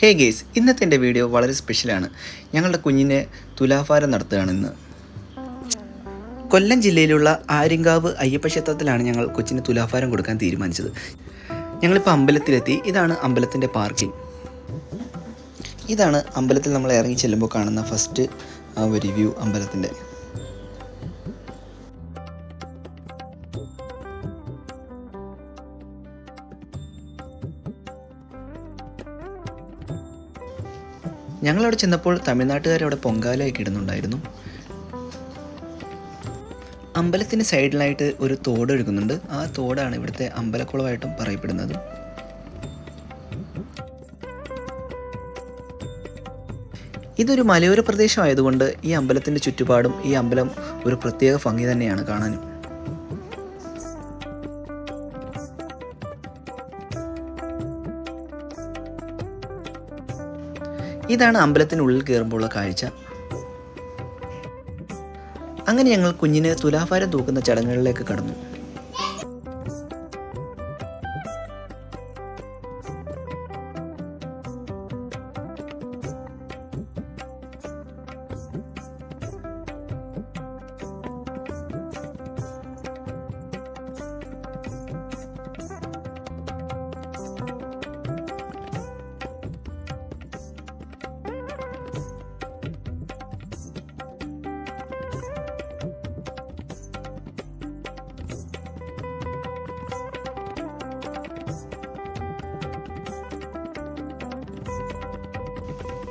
ഹേ guys ഇന്നത്തെ എന്റെ video വളരെ സ്പെഷ്യലാണ് ഞങ്ങളുടെ കുഞ്ഞിനെ തുലാഭാരം നടത്തുകയാണ് ഇന്ന്. കൊല്ലം ജില്ലയിലുള്ള ആര്യങ്കാവ് അയ്യപ്പക്ഷേത്രത്തിലാണ് ഞങ്ങൾ കൊച്ചിന് തുലാഭാരം കൊടുക്കാൻ തീരുമാനിച്ചത്. ഞങ്ങളിപ്പോൾ അമ്പലത്തിലെത്തി ഇതാണ് അമ്പലത്തിന്റെ പാർക്കിംഗ് ഇതാണ് അമ്പലത്തിൽ നമ്മൾ ഇറങ്ങി ചെല്ലുമ്പോൾ കാണുന്ന ഫസ്റ്റ് ഒരു വ്യൂ അമ്പലത്തിന്റെ. ഞങ്ങളവിടെ ചെന്നപ്പോൾ തമിഴ്നാട്ടുകാർ അവിടെ പൊങ്കാലയൊക്കെ ഇടുന്നുണ്ടായിരുന്നു അമ്പലത്തിന് സൈഡിലായിട്ട് ഒരു തോട് ഒഴുകുന്നുണ്ട്. ആ തോടാണ് ഇവിടുത്തെ അമ്പലക്കുളമായിട്ടും പറയപ്പെടുന്നത്. ഇതൊരു മലയോര പ്രദേശമായതുകൊണ്ട് ഈ അമ്പലത്തിന്റെ ചുറ്റുപാടും ഈ അമ്പലം ഒരു പ്രത്യേക ഭംഗി തന്നെയാണ് കാണാനും ഇതാണ് അമ്പലത്തിനുള്ളിൽ കയറുമ്പോഴുള്ള കാഴ്ച. അങ്ങനെ ഞങ്ങൾ കുഞ്ഞിന് തുലാഭാരം തൂക്കുന്ന ചടങ്ങുകളിലേക്ക് കടന്നു.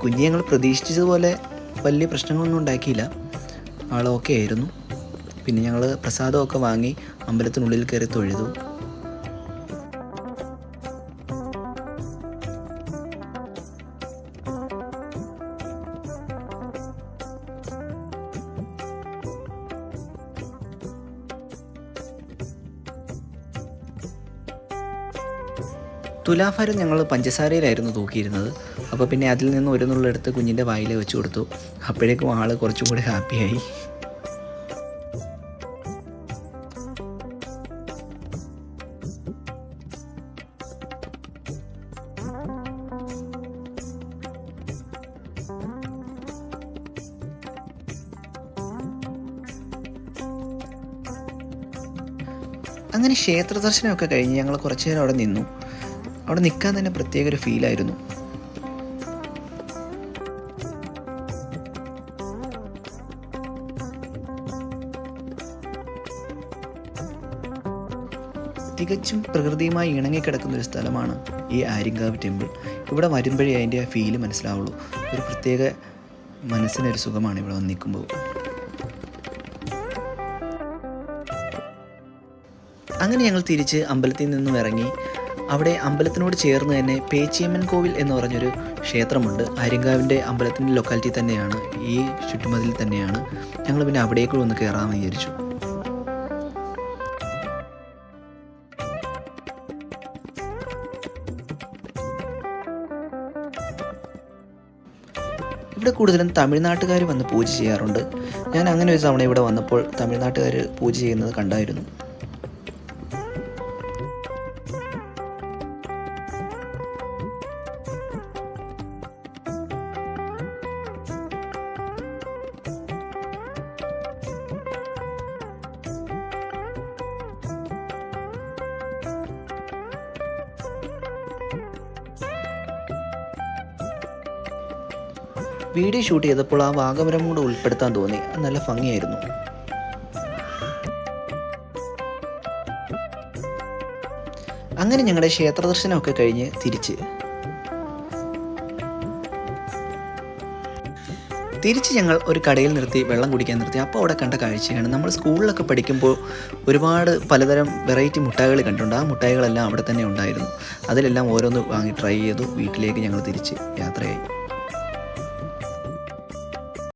കുഞ്ഞ് ഞങ്ങൾ പ്രതീക്ഷിച്ചതുപോലെ വലിയ പ്രശ്നങ്ങളൊന്നും ഉണ്ടാക്കിയില്ല. ആൾ ഓക്കെ ആയിരുന്നു. പിന്നെ ഞങ്ങൾ പ്രസാദമൊക്കെ വാങ്ങി അമ്പലത്തിനുള്ളിൽ കയറി തൊഴുതു. തുലാഭാരം ഞങ്ങൾ പഞ്ചസാരയിലായിരുന്നു തൂക്കിയിരുന്നത്. അപ്പോൾ പിന്നെ അതിൽ നിന്ന് ഒരു നുള്ളെടുത്ത് കുഞ്ഞിന്റെ വായിൽ വെച്ച് കൊടുത്തു. അപ്പോഴേക്കും ആൾ കുറച്ചും കൂടി ഹാപ്പിയായി അങ്ങനെ ക്ഷേത്ര ദർശനമൊക്കെ കഴിഞ്ഞ് ഞങ്ങൾ കുറച്ചു നേരം അവിടെ നിന്നു. അവിടെ നിൽക്കാൻ തന്നെ പ്രത്യേക ഒരു ഫീലായിരുന്നു തികച്ചും പ്രകൃതിയുമായി ഇണങ്ങിക്കിടക്കുന്ന ഒരു സ്ഥലമാണ് ഈ ആര്യങ്കാവ് ടെമ്പിൾ ഇവിടെ വരുമ്പോഴേ അതിന്റെ ആ ഫീൽ മനസ്സിലാവുള്ളൂ. ഒരു പ്രത്യേക മനസ്സിനൊരു സുഖമാണ് ഇവിടെ വന്ന് നിൽക്കുമ്പോൾ. അങ്ങനെ ഞങ്ങൾ തിരിച്ച് അമ്പലത്തിൽ നിന്നും ഇറങ്ങി അവിടെ അമ്പലത്തിനോട് ചേർന്ന് തന്നെ പേച്ചിയമ്മൻ കോവിൽ എന്ന് പറഞ്ഞൊരു ക്ഷേത്രമുണ്ട്. ആര്യങ്കാവിന്റെ അമ്പലത്തിന്റെ ലൊക്കാലിറ്റി തന്നെയാണ്. ഈ ചുറ്റുമതിൽ തന്നെയാണ്. ഞങ്ങൾ പിന്നെ അവിടേക്ക് ഒന്ന് കയറാമെന്ന് വിചാരിച്ചു. ഇവിടെ കൂടുതലും തമിഴ്നാട്ടുകാർ വന്ന് പൂജ ചെയ്യാറുണ്ട്. ഞാൻ അങ്ങനെ ഒരു തവണ ഇവിടെ വന്നപ്പോൾ തമിഴ്നാട്ടുകാർ പൂജ ചെയ്യുന്നത് കണ്ടായിരുന്നു. വീഡിയോ ഷൂട്ട് ചെയ്തപ്പോൾ ആ വാഗമരം കൂടെ ഉൾപ്പെടുത്താൻ തോന്നി. നല്ല ഭംഗിയായിരുന്നു. അങ്ങനെ ഞങ്ങളുടെ ക്ഷേത്ര ദർശനമൊക്കെ കഴിഞ്ഞ് തിരിച്ച്. തിരിച്ച് ഞങ്ങൾ ഒരു കടയിൽ നിർത്തി വെള്ളം കുടിക്കാൻ നിർത്തി. അപ്പോൾ അവിടെ കണ്ട കാഴ്ചയാണ് നമ്മൾ സ്കൂളിലൊക്കെ പഠിക്കുമ്പോൾ ഒരുപാട് പലതരം വെറൈറ്റി മുട്ടായികൾ കണ്ടിട്ടുണ്ട്. ആ മുട്ടായികളെല്ലാം അവിടെ തന്നെ ഉണ്ടായിരുന്നു. അതിലെല്ലാം ഓരോന്ന് വാങ്ങി ട്രൈ ചെയ്തു. വീട്ടിലേക്ക് ഞങ്ങൾ തിരിച്ച് യാത്രയായി.